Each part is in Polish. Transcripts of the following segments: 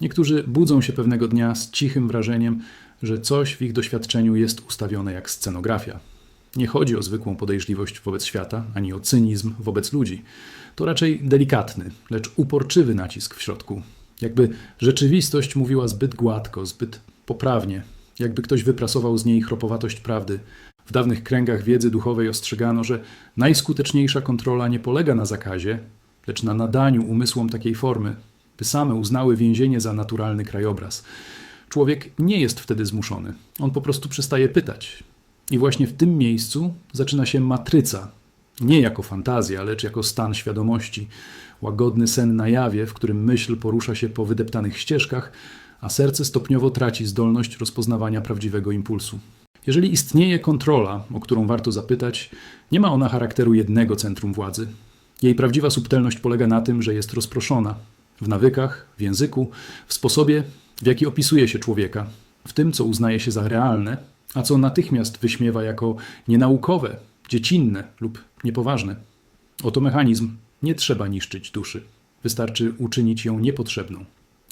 Niektórzy budzą się pewnego dnia z cichym wrażeniem, że coś w ich doświadczeniu jest ustawione jak scenografia. Nie chodzi o zwykłą podejrzliwość wobec świata, ani o cynizm wobec ludzi. To raczej delikatny, lecz uporczywy nacisk w środku. Jakby rzeczywistość mówiła zbyt gładko, zbyt poprawnie, jakby ktoś wyprasował z niej chropowatość prawdy. W dawnych kręgach wiedzy duchowej ostrzegano, że najskuteczniejsza kontrola nie polega na zakazie, lecz na nadaniu umysłom takiej formy, by same uznały więzienie za naturalny krajobraz. Człowiek nie jest wtedy zmuszony, on po prostu przestaje pytać. I właśnie w tym miejscu zaczyna się matryca, nie jako fantazja, lecz jako stan świadomości, łagodny sen na jawie, w którym myśl porusza się po wydeptanych ścieżkach, a serce stopniowo traci zdolność rozpoznawania prawdziwego impulsu. Jeżeli istnieje kontrola, o którą warto zapytać, nie ma ona charakteru jednego centrum władzy. Jej prawdziwa subtelność polega na tym, że jest rozproszona w nawykach, w języku, w sposobie, w jaki opisuje się człowieka, w tym, co uznaje się za realne, a co natychmiast wyśmiewa jako nienaukowe, dziecinne lub niepoważne. Oto mechanizm. Nie trzeba niszczyć duszy. Wystarczy uczynić ją niepotrzebną.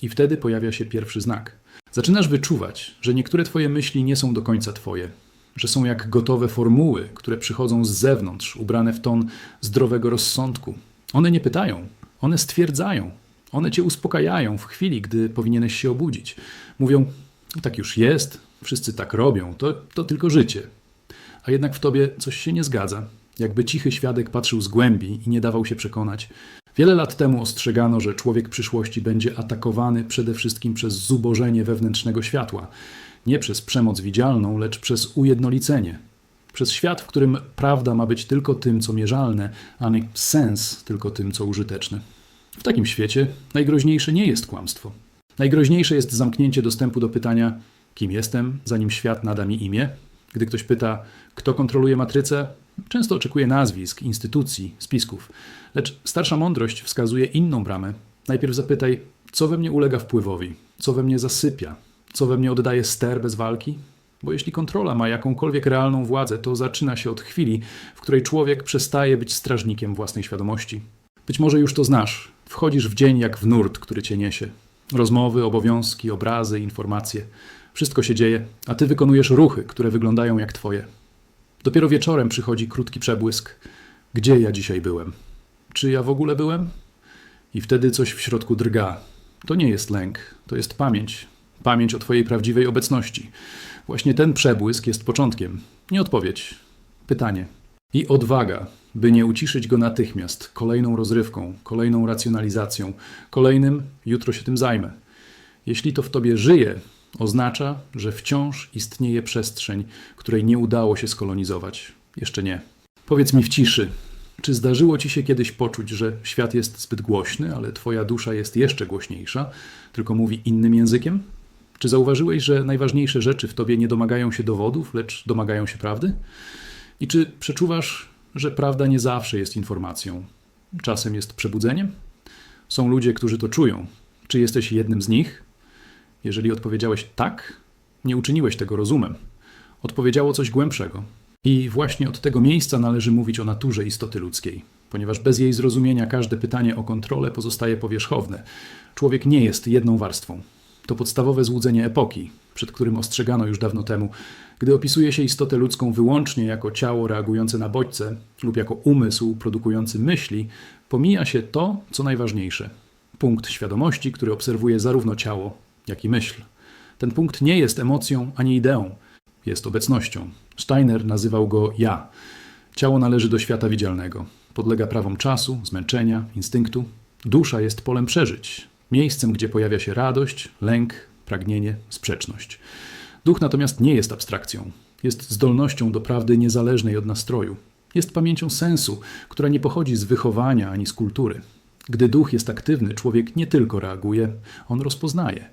I wtedy pojawia się pierwszy znak. Zaczynasz wyczuwać, że niektóre twoje myśli nie są do końca twoje, że są jak gotowe formuły, które przychodzą z zewnątrz, ubrane w ton zdrowego rozsądku. One nie pytają, one stwierdzają, one cię uspokajają w chwili, gdy powinieneś się obudzić. Mówią, tak już jest, wszyscy tak robią, to, to tylko życie. A jednak w tobie coś się nie zgadza. Jakby cichy świadek patrzył z głębi i nie dawał się przekonać. Wiele lat temu ostrzegano, że człowiek przyszłości będzie atakowany przede wszystkim przez zubożenie wewnętrznego światła. Nie przez przemoc widzialną, lecz przez ujednolicenie. Przez świat, w którym prawda ma być tylko tym, co mierzalne, a nie sens tylko tym, co użyteczne. W takim świecie najgroźniejsze nie jest kłamstwo. Najgroźniejsze jest zamknięcie dostępu do pytania, kim jestem, zanim świat nada mi imię. Gdy ktoś pyta, kto kontroluje matrycę, często oczekuje nazwisk, instytucji, spisków. Lecz starsza mądrość wskazuje inną bramę. Najpierw zapytaj, co we mnie ulega wpływowi, co we mnie zasypia, co we mnie oddaje ster bez walki. Bo jeśli kontrola ma jakąkolwiek realną władzę, to zaczyna się od chwili, w której człowiek przestaje być strażnikiem własnej świadomości. Być może już to znasz. Wchodzisz w dzień jak w nurt, który cię niesie. Rozmowy, obowiązki, obrazy, informacje. Wszystko się dzieje, a ty wykonujesz ruchy, które wyglądają jak twoje. Dopiero wieczorem przychodzi krótki przebłysk. Gdzie ja dzisiaj byłem? Czy ja w ogóle byłem? I wtedy coś w środku drga. To nie jest lęk, to jest pamięć. Pamięć o Twojej prawdziwej obecności. Właśnie ten przebłysk jest początkiem. Nie odpowiedź. Pytanie. I odwaga, by nie uciszyć go natychmiast kolejną rozrywką, kolejną racjonalizacją, kolejnym jutro się tym zajmę. Jeśli to w Tobie żyje, oznacza, że wciąż istnieje przestrzeń, której nie udało się skolonizować. Jeszcze nie. Powiedz mi w ciszy, czy zdarzyło ci się kiedyś poczuć, że świat jest zbyt głośny, ale twoja dusza jest jeszcze głośniejsza, tylko mówi innym językiem? Czy zauważyłeś, że najważniejsze rzeczy w tobie nie domagają się dowodów, lecz domagają się prawdy? I czy przeczuwasz, że prawda nie zawsze jest informacją, czasem jest przebudzeniem? Są ludzie, którzy to czują. Czy jesteś jednym z nich? Jeżeli odpowiedziałeś tak, nie uczyniłeś tego rozumem. Odpowiedziało coś głębszego. I właśnie od tego miejsca należy mówić o naturze istoty ludzkiej, ponieważ bez jej zrozumienia każde pytanie o kontrolę pozostaje powierzchowne. Człowiek nie jest jedną warstwą. To podstawowe złudzenie epoki, przed którym ostrzegano już dawno temu. Gdy opisuje się istotę ludzką wyłącznie jako ciało reagujące na bodźce lub jako umysł produkujący myśli, pomija się to, co najważniejsze. Punkt świadomości, który obserwuje zarówno ciało, jak i myśl. Ten punkt nie jest emocją ani ideą, jest obecnością. Steiner nazywał go ja. Ciało należy do świata widzialnego. Podlega prawom czasu, zmęczenia, instynktu. Dusza jest polem przeżyć, miejscem, gdzie pojawia się radość, lęk, pragnienie, sprzeczność. Duch natomiast nie jest abstrakcją. Jest zdolnością do prawdy niezależnej od nastroju. Jest pamięcią sensu, która nie pochodzi z wychowania ani z kultury. Gdy duch jest aktywny, człowiek nie tylko reaguje, on rozpoznaje.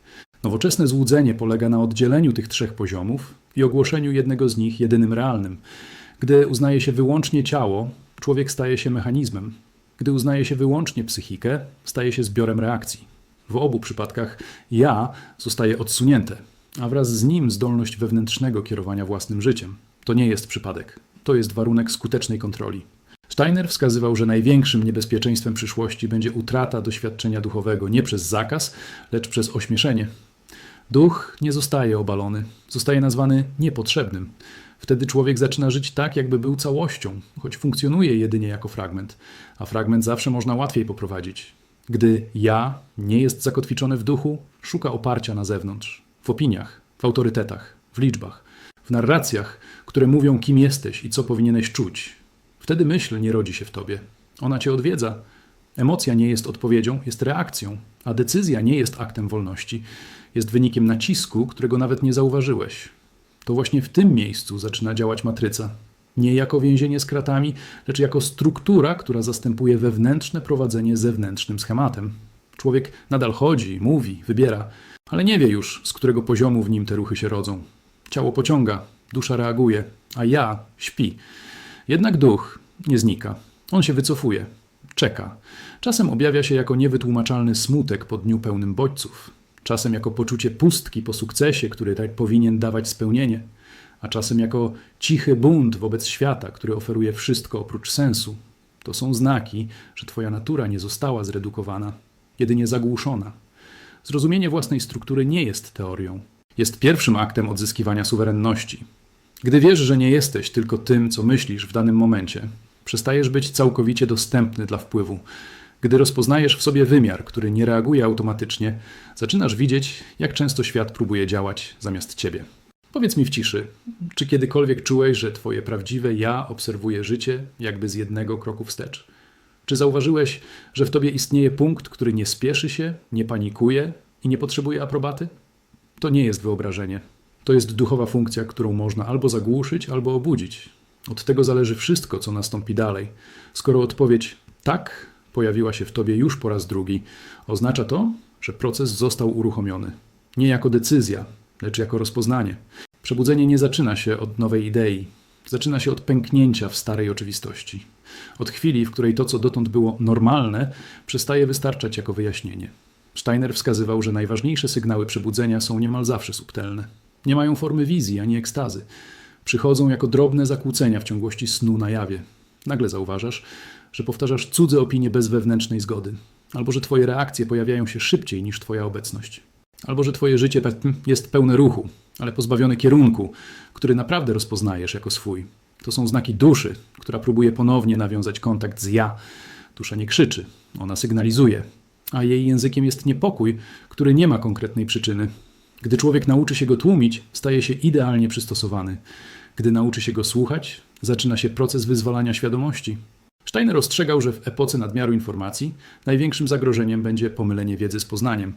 Nowoczesne złudzenie polega na oddzieleniu tych trzech poziomów i ogłoszeniu jednego z nich jedynym realnym. Gdy uznaje się wyłącznie ciało, człowiek staje się mechanizmem. Gdy uznaje się wyłącznie psychikę, staje się zbiorem reakcji. W obu przypadkach ja zostaje odsunięte, a wraz z nim zdolność wewnętrznego kierowania własnym życiem. To nie jest przypadek. To jest warunek skutecznej kontroli. Steiner wskazywał, że największym niebezpieczeństwem przyszłości będzie utrata doświadczenia duchowego nie przez zakaz, lecz przez ośmieszenie. Duch nie zostaje obalony, zostaje nazwany niepotrzebnym. Wtedy człowiek zaczyna żyć tak, jakby był całością, choć funkcjonuje jedynie jako fragment, a fragment zawsze można łatwiej poprowadzić. Gdy ja nie jest zakotwiczony w duchu, szuka oparcia na zewnątrz, w opiniach, w autorytetach, w liczbach, w narracjach, które mówią, kim jesteś i co powinieneś czuć. Wtedy myśl nie rodzi się w tobie. Ona cię odwiedza. Emocja nie jest odpowiedzią, jest reakcją, a decyzja nie jest aktem wolności, jest wynikiem nacisku, którego nawet nie zauważyłeś. To właśnie w tym miejscu zaczyna działać matryca. Nie jako więzienie z kratami, lecz jako struktura, która zastępuje wewnętrzne prowadzenie zewnętrznym schematem. Człowiek nadal chodzi, mówi, wybiera, ale nie wie już, z którego poziomu w nim te ruchy się rodzą. Ciało pociąga, dusza reaguje, a ja śpi. Jednak duch nie znika. On się wycofuje, czeka. Czasem objawia się jako niewytłumaczalny smutek po dniu pełnym bodźców. Czasem jako poczucie pustki po sukcesie, który tak powinien dawać spełnienie, a czasem jako cichy bunt wobec świata, który oferuje wszystko oprócz sensu. To są znaki, że Twoja natura nie została zredukowana, jedynie zagłuszona. Zrozumienie własnej struktury nie jest teorią. Jest pierwszym aktem odzyskiwania suwerenności. Gdy wiesz, że nie jesteś tylko tym, co myślisz w danym momencie, przestajesz być całkowicie dostępny dla wpływu. Gdy rozpoznajesz w sobie wymiar, który nie reaguje automatycznie, zaczynasz widzieć, jak często świat próbuje działać zamiast ciebie. Powiedz mi w ciszy, czy kiedykolwiek czułeś, że twoje prawdziwe ja obserwuje życie jakby z jednego kroku wstecz? Czy zauważyłeś, że w tobie istnieje punkt, który nie spieszy się, nie panikuje i nie potrzebuje aprobaty? To nie jest wyobrażenie. To jest duchowa funkcja, którą można albo zagłuszyć, albo obudzić. Od tego zależy wszystko, co nastąpi dalej. Skoro odpowiedź tak pojawiła się w tobie już po raz drugi, oznacza to, że proces został uruchomiony. Nie jako decyzja, lecz jako rozpoznanie. Przebudzenie nie zaczyna się od nowej idei, zaczyna się od pęknięcia w starej oczywistości. Od chwili, w której to, co dotąd było normalne, przestaje wystarczać jako wyjaśnienie. Steiner wskazywał, że najważniejsze sygnały przebudzenia są niemal zawsze subtelne. Nie mają formy wizji ani ekstazy. Przychodzą jako drobne zakłócenia w ciągłości snu na jawie. Nagle zauważasz, że powtarzasz cudze opinie bez wewnętrznej zgody, albo że twoje reakcje pojawiają się szybciej niż twoja obecność, albo że twoje życie jest pełne ruchu, ale pozbawione kierunku, który naprawdę rozpoznajesz jako swój. To są znaki duszy, która próbuje ponownie nawiązać kontakt z ja. Dusza nie krzyczy, ona sygnalizuje, a jej językiem jest niepokój, który nie ma konkretnej przyczyny. Gdy człowiek nauczy się go tłumić, staje się idealnie przystosowany. Gdy nauczy się go słuchać, zaczyna się proces wyzwalania świadomości. Steiner ostrzegał, że w epoce nadmiaru informacji największym zagrożeniem będzie pomylenie wiedzy z poznaniem.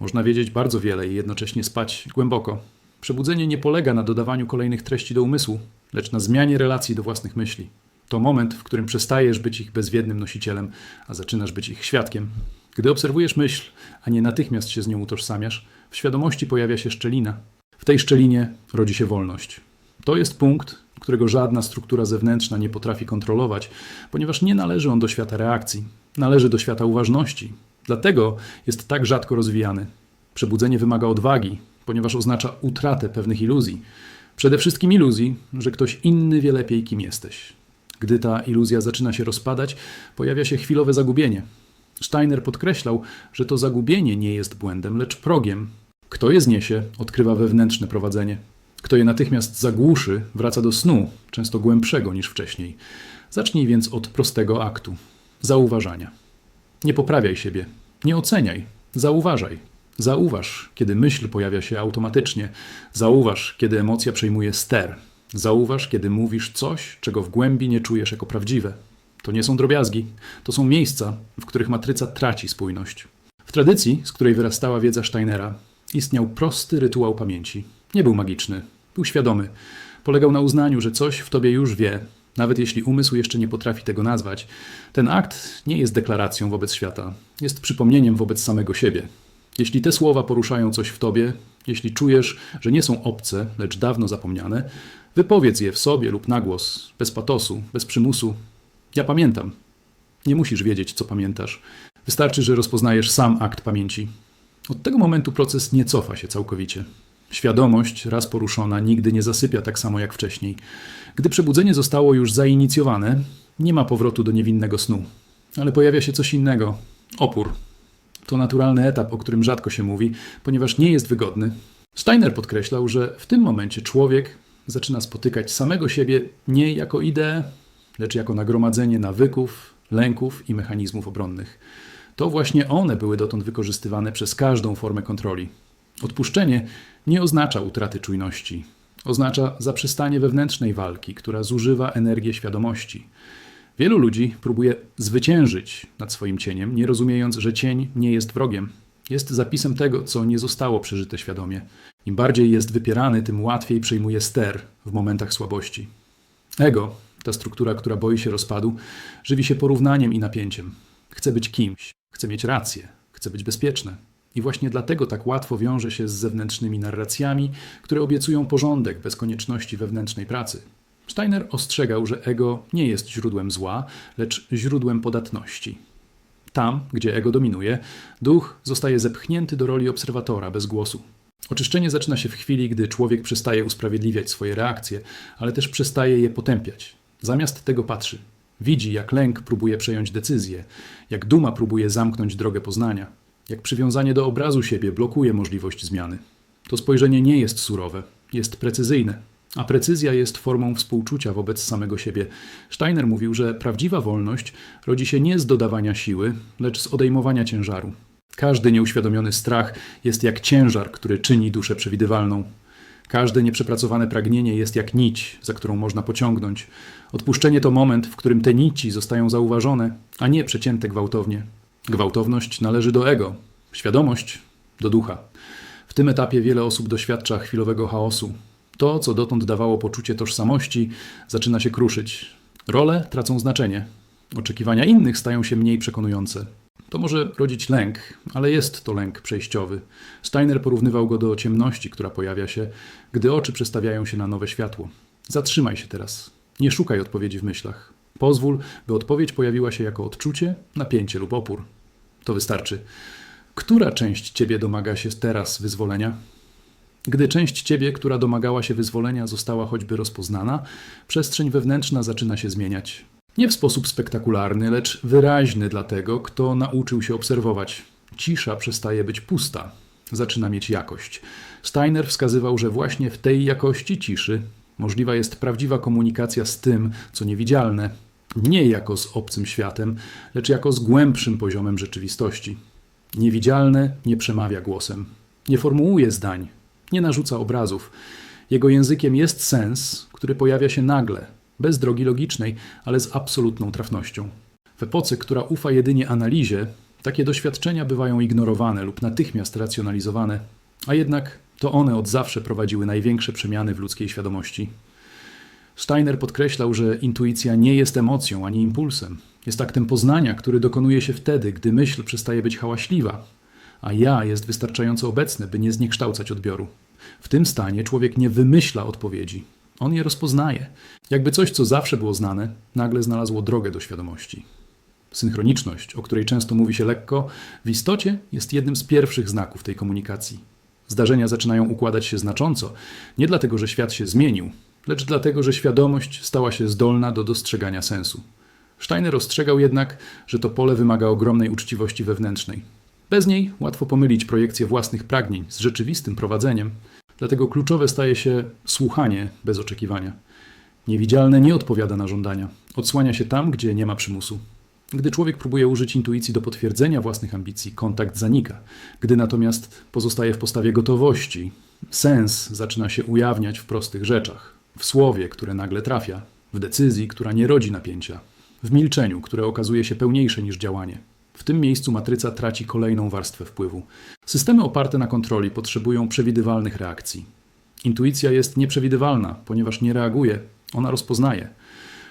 Można wiedzieć bardzo wiele i jednocześnie spać głęboko. Przebudzenie nie polega na dodawaniu kolejnych treści do umysłu, lecz na zmianie relacji do własnych myśli. To moment, w którym przestajesz być ich bezwiednym nosicielem, a zaczynasz być ich świadkiem. Gdy obserwujesz myśl, a nie natychmiast się z nią utożsamiasz, w świadomości pojawia się szczelina. W tej szczelinie rodzi się wolność. To jest punkt, którego żadna struktura zewnętrzna nie potrafi kontrolować, ponieważ nie należy on do świata reakcji, należy do świata uważności. Dlatego jest tak rzadko rozwijany. Przebudzenie wymaga odwagi, ponieważ oznacza utratę pewnych iluzji. Przede wszystkim iluzji, że ktoś inny wie lepiej, kim jesteś. Gdy ta iluzja zaczyna się rozpadać, pojawia się chwilowe zagubienie. Steiner podkreślał, że to zagubienie nie jest błędem, lecz progiem. Kto je zniesie, odkrywa wewnętrzne prowadzenie. Kto je natychmiast zagłuszy, wraca do snu, często głębszego niż wcześniej. Zacznij więc od prostego aktu zauważania. Nie poprawiaj siebie, nie oceniaj, zauważaj. Zauważ, kiedy myśl pojawia się automatycznie. Zauważ, kiedy emocja przejmuje ster. Zauważ, kiedy mówisz coś, czego w głębi nie czujesz jako prawdziwe. To nie są drobiazgi, to są miejsca, w których matryca traci spójność. W tradycji, z której wyrastała wiedza Steinera, istniał prosty rytuał pamięci. Nie był magiczny, był świadomy. Polegał na uznaniu, że coś w tobie już wie, nawet jeśli umysł jeszcze nie potrafi tego nazwać. Ten akt nie jest deklaracją wobec świata, jest przypomnieniem wobec samego siebie. Jeśli te słowa poruszają coś w tobie, jeśli czujesz, że nie są obce, lecz dawno zapomniane, wypowiedz je w sobie lub na głos, bez patosu, bez przymusu. Ja pamiętam. Nie musisz wiedzieć, co pamiętasz. Wystarczy, że rozpoznajesz sam akt pamięci. Od tego momentu proces nie cofa się całkowicie. Świadomość, raz poruszona, nigdy nie zasypia tak samo jak wcześniej. Gdy przebudzenie zostało już zainicjowane, nie ma powrotu do niewinnego snu. Ale pojawia się coś innego opór. To naturalny etap, o którym rzadko się mówi, ponieważ nie jest wygodny. Steiner podkreślał, że w tym momencie człowiek zaczyna spotykać samego siebie nie jako ideę, lecz jako nagromadzenie nawyków, lęków i mechanizmów obronnych. To właśnie one były dotąd wykorzystywane przez każdą formę kontroli. Odpuszczenie nie oznacza utraty czujności. Oznacza zaprzestanie wewnętrznej walki, która zużywa energię świadomości. Wielu ludzi próbuje zwyciężyć nad swoim cieniem, nie rozumiejąc, że cień nie jest wrogiem. Jest zapisem tego, co nie zostało przeżyte świadomie. Im bardziej jest wypierany, tym łatwiej przejmuje ster w momentach słabości. Ego, ta struktura, która boi się rozpadu, żywi się porównaniem i napięciem. Chce być kimś, chce mieć rację, chce być bezpieczne. I właśnie dlatego tak łatwo wiąże się z zewnętrznymi narracjami, które obiecują porządek bez konieczności wewnętrznej pracy. Steiner ostrzegał, że ego nie jest źródłem zła, lecz źródłem podatności. Tam, gdzie ego dominuje, duch zostaje zepchnięty do roli obserwatora bez głosu. Oczyszczenie zaczyna się w chwili, gdy człowiek przestaje usprawiedliwiać swoje reakcje, ale też przestaje je potępiać. Zamiast tego patrzy. Widzi, jak lęk próbuje przejąć decyzję, jak duma próbuje zamknąć drogę poznania, jak przywiązanie do obrazu siebie blokuje możliwość zmiany. To spojrzenie nie jest surowe, jest precyzyjne, a precyzja jest formą współczucia wobec samego siebie. Steiner mówił, że prawdziwa wolność rodzi się nie z dodawania siły, lecz z odejmowania ciężaru. Każdy nieuświadomiony strach jest jak ciężar, który czyni duszę przewidywalną. Każde nieprzepracowane pragnienie jest jak nić, za którą można pociągnąć. Odpuszczenie to moment, w którym te nici zostają zauważone, a nie przecięte gwałtownie. Gwałtowność należy do ego, świadomość do ducha. W tym etapie wiele osób doświadcza chwilowego chaosu. To, co dotąd dawało poczucie tożsamości, zaczyna się kruszyć. Role tracą znaczenie. Oczekiwania innych stają się mniej przekonujące. To może rodzić lęk, ale jest to lęk przejściowy. Steiner porównywał go do ciemności, która pojawia się, gdy oczy przestawiają się na nowe światło. Zatrzymaj się teraz. Nie szukaj odpowiedzi w myślach. Pozwól, by odpowiedź pojawiła się jako odczucie, napięcie lub opór. To wystarczy. Która część ciebie domaga się teraz wyzwolenia? Gdy część ciebie, która domagała się wyzwolenia, została choćby rozpoznana, przestrzeń wewnętrzna zaczyna się zmieniać. Nie w sposób spektakularny, lecz wyraźny dla tego, kto nauczył się obserwować. Cisza przestaje być pusta, zaczyna mieć jakość. Steiner wskazywał, że właśnie w tej jakości ciszy możliwa jest prawdziwa komunikacja z tym, co niewidzialne, nie jako z obcym światem, lecz jako z głębszym poziomem rzeczywistości. Niewidzialne nie przemawia głosem, nie formułuje zdań, nie narzuca obrazów. Jego językiem jest sens, który pojawia się nagle, bez drogi logicznej, ale z absolutną trafnością. W epoce, która ufa jedynie analizie, takie doświadczenia bywają ignorowane lub natychmiast racjonalizowane, a jednak to one od zawsze prowadziły największe przemiany w ludzkiej świadomości. Steiner podkreślał, że intuicja nie jest emocją ani impulsem. Jest aktem poznania, który dokonuje się wtedy, gdy myśl przestaje być hałaśliwa, a ja jest wystarczająco obecne, by nie zniekształcać odbioru. W tym stanie człowiek nie wymyśla odpowiedzi, on je rozpoznaje. Jakby coś, co zawsze było znane, nagle znalazło drogę do świadomości. Synchroniczność, o której często mówi się lekko, w istocie jest jednym z pierwszych znaków tej komunikacji. Zdarzenia zaczynają układać się znacząco, nie dlatego, że świat się zmienił, lecz dlatego, że świadomość stała się zdolna do dostrzegania sensu. Steiner ostrzegał jednak, że to pole wymaga ogromnej uczciwości wewnętrznej. Bez niej łatwo pomylić projekcję własnych pragnień z rzeczywistym prowadzeniem, dlatego kluczowe staje się słuchanie bez oczekiwania. Niewidzialne nie odpowiada na żądania, odsłania się tam, gdzie nie ma przymusu. Gdy człowiek próbuje użyć intuicji do potwierdzenia własnych ambicji, kontakt zanika. Gdy natomiast pozostaje w postawie gotowości, sens zaczyna się ujawniać w prostych rzeczach, w słowie, które nagle trafia, w decyzji, która nie rodzi napięcia, w milczeniu, które okazuje się pełniejsze niż działanie. W tym miejscu matryca traci kolejną warstwę wpływu. Systemy oparte na kontroli potrzebują przewidywalnych reakcji. Intuicja jest nieprzewidywalna, ponieważ nie reaguje, ona rozpoznaje.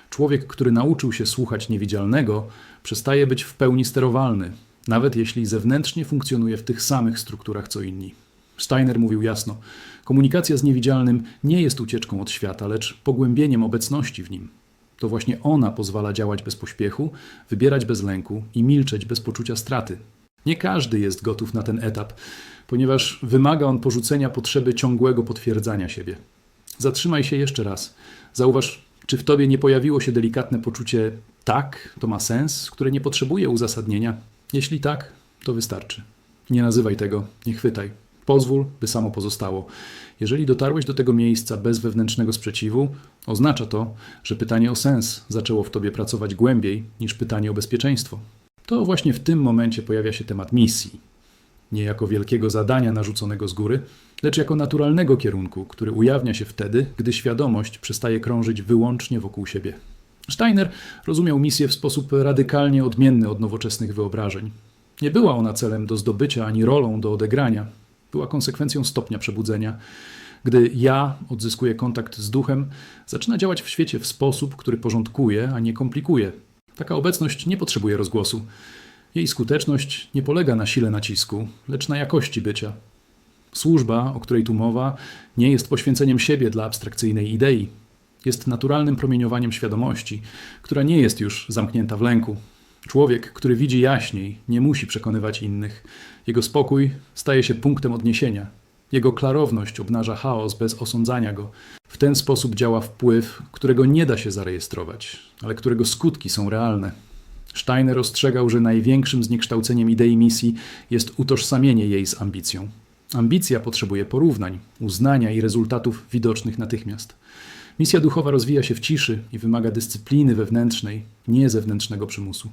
Człowiek, który nauczył się słuchać niewidzialnego, przestaje być w pełni sterowalny, nawet jeśli zewnętrznie funkcjonuje w tych samych strukturach co inni. Steiner mówił jasno: komunikacja z niewidzialnym nie jest ucieczką od świata, lecz pogłębieniem obecności w nim. To właśnie ona pozwala działać bez pośpiechu, wybierać bez lęku i milczeć bez poczucia straty. Nie każdy jest gotów na ten etap, ponieważ wymaga on porzucenia potrzeby ciągłego potwierdzania siebie. Zatrzymaj się jeszcze raz. Zauważ, czy w tobie nie pojawiło się delikatne poczucie tak, to ma sens, które nie potrzebuje uzasadnienia. Jeśli tak, to wystarczy. Nie nazywaj tego, nie chwytaj. Pozwól, by samo pozostało. Jeżeli dotarłeś do tego miejsca bez wewnętrznego sprzeciwu, oznacza to, że pytanie o sens zaczęło w tobie pracować głębiej niż pytanie o bezpieczeństwo. To właśnie w tym momencie pojawia się temat misji. Nie jako wielkiego zadania narzuconego z góry, lecz jako naturalnego kierunku, który ujawnia się wtedy, gdy świadomość przestaje krążyć wyłącznie wokół siebie. Steiner rozumiał misję w sposób radykalnie odmienny od nowoczesnych wyobrażeń. Nie była ona celem do zdobycia ani rolą do odegrania. Była konsekwencją stopnia przebudzenia. Gdy ja odzyskuje kontakt z duchem, zaczyna działać w świecie w sposób, który porządkuje, a nie komplikuje. Taka obecność nie potrzebuje rozgłosu. Jej skuteczność nie polega na sile nacisku, lecz na jakości bycia. Służba, o której tu mowa, nie jest poświęceniem siebie dla abstrakcyjnej idei. Jest naturalnym promieniowaniem świadomości, która nie jest już zamknięta w lęku. Człowiek, który widzi jaśniej, nie musi przekonywać innych. Jego spokój staje się punktem odniesienia. Jego klarowność obnaża chaos bez osądzania go. W ten sposób działa wpływ, którego nie da się zarejestrować, ale którego skutki są realne. Steiner ostrzegał, że największym zniekształceniem idei misji jest utożsamienie jej z ambicją. Ambicja potrzebuje porównań, uznania i rezultatów widocznych natychmiast. Misja duchowa rozwija się w ciszy i wymaga dyscypliny wewnętrznej, nie zewnętrznego przymusu.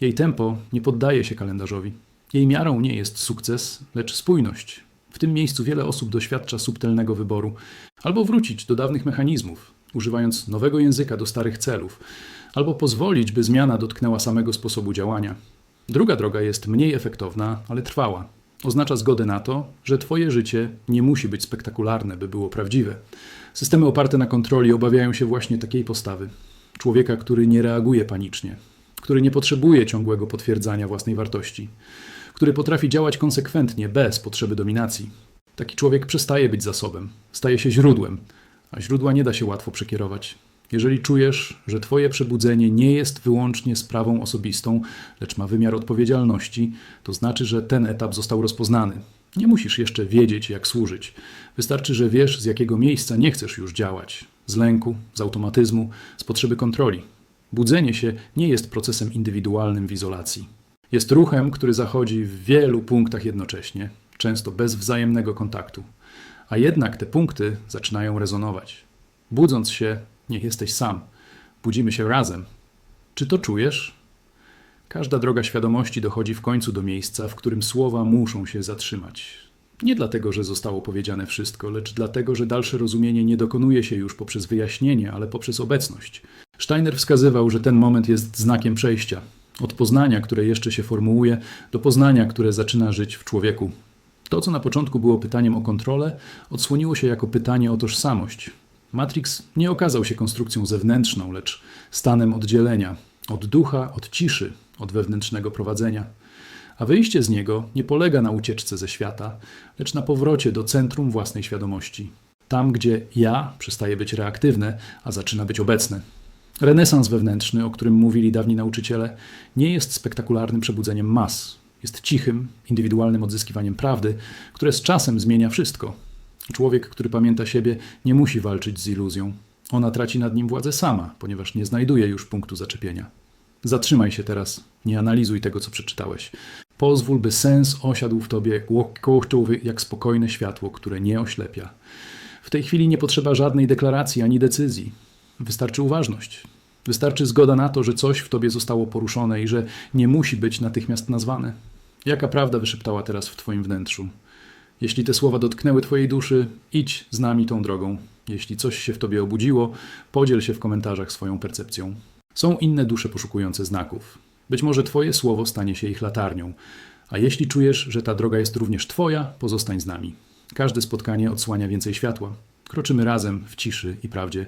Jej tempo nie poddaje się kalendarzowi. Jej miarą nie jest sukces, lecz spójność. W tym miejscu wiele osób doświadcza subtelnego wyboru albo wrócić do dawnych mechanizmów, używając nowego języka do starych celów, albo pozwolić, by zmiana dotknęła samego sposobu działania. Druga droga jest mniej efektowna, ale trwała. Oznacza zgodę na to, że Twoje życie nie musi być spektakularne, by było prawdziwe. Systemy oparte na kontroli obawiają się właśnie takiej postawy. Człowieka, który nie reaguje panicznie, który nie potrzebuje ciągłego potwierdzania własnej wartości, który potrafi działać konsekwentnie, bez potrzeby dominacji. Taki człowiek przestaje być zasobem, staje się źródłem, a źródła nie da się łatwo przekierować. Jeżeli czujesz, że Twoje przebudzenie nie jest wyłącznie sprawą osobistą, lecz ma wymiar odpowiedzialności, to znaczy, że ten etap został rozpoznany. Nie musisz jeszcze wiedzieć, jak służyć. Wystarczy, że wiesz, z jakiego miejsca nie chcesz już działać z lęku, z automatyzmu, z potrzeby kontroli. Budzenie się nie jest procesem indywidualnym w izolacji. Jest ruchem, który zachodzi w wielu punktach jednocześnie, często bez wzajemnego kontaktu. A jednak te punkty zaczynają rezonować. Budząc się, nie jesteś sam. Budzimy się razem. Czy to czujesz? Każda droga świadomości dochodzi w końcu do miejsca, w którym słowa muszą się zatrzymać. Nie dlatego, że zostało powiedziane wszystko, lecz dlatego, że dalsze rozumienie nie dokonuje się już poprzez wyjaśnienie, ale poprzez obecność. Steiner wskazywał, że ten moment jest znakiem przejścia od poznania, które jeszcze się formułuje, do poznania, które zaczyna żyć w człowieku. To, co na początku było pytaniem o kontrolę, odsłoniło się jako pytanie o tożsamość. Matrix nie okazał się konstrukcją zewnętrzną, lecz stanem oddzielenia od ducha, od ciszy, od wewnętrznego prowadzenia. A wyjście z niego nie polega na ucieczce ze świata, lecz na powrocie do centrum własnej świadomości. Tam, gdzie ja przestaje być reaktywne, a zaczyna być obecne. Renesans wewnętrzny, o którym mówili dawni nauczyciele, nie jest spektakularnym przebudzeniem mas. Jest cichym, indywidualnym odzyskiwaniem prawdy, które z czasem zmienia wszystko. Człowiek, który pamięta siebie, nie musi walczyć z iluzją. Ona traci nad nim władzę sama, ponieważ nie znajduje już punktu zaczepienia. Zatrzymaj się teraz, nie analizuj tego, co przeczytałeś. Pozwól, by sens osiadł w tobie kołochowy jak spokojne światło, które nie oślepia. W tej chwili nie potrzeba żadnej deklaracji ani decyzji. Wystarczy uważność. Wystarczy zgoda na to, że coś w tobie zostało poruszone i że nie musi być natychmiast nazwane. Jaka prawda wyszeptała teraz w twoim wnętrzu? Jeśli te słowa dotknęły twojej duszy, idź z nami tą drogą. Jeśli coś się w tobie obudziło, podziel się w komentarzach swoją percepcją. Są inne dusze poszukujące znaków. Być może twoje słowo stanie się ich latarnią. A jeśli czujesz, że ta droga jest również twoja, pozostań z nami. Każde spotkanie odsłania więcej światła. Kroczymy razem w ciszy i prawdzie.